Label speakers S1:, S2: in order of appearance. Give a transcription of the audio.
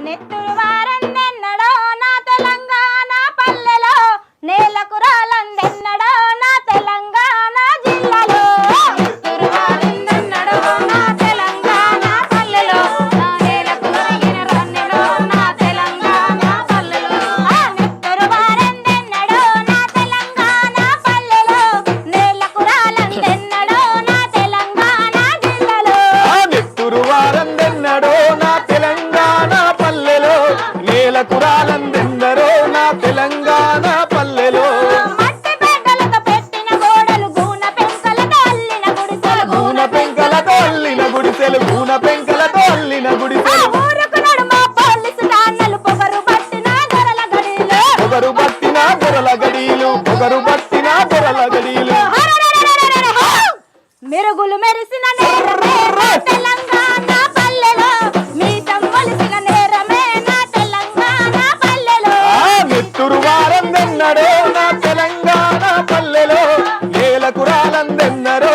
S1: ネットの
S2: ఆనందెందరో నా తెలంగాణ పల్లెలో.
S1: గూన పెంకలతో అల్లిన గుడిసెలు
S2: గూన పెంకలతో అల్లిన గుడిసెలు పొగరు పట్టిన దొరల గడీలు. పొగరు పట్టిన దొరల గడీలు
S1: మెరుగులు మెరిసిన తెలంగాణ
S2: ఉన్నడో నా తెలంగాణ పల్లెలో నేల కురాలందెన్నరో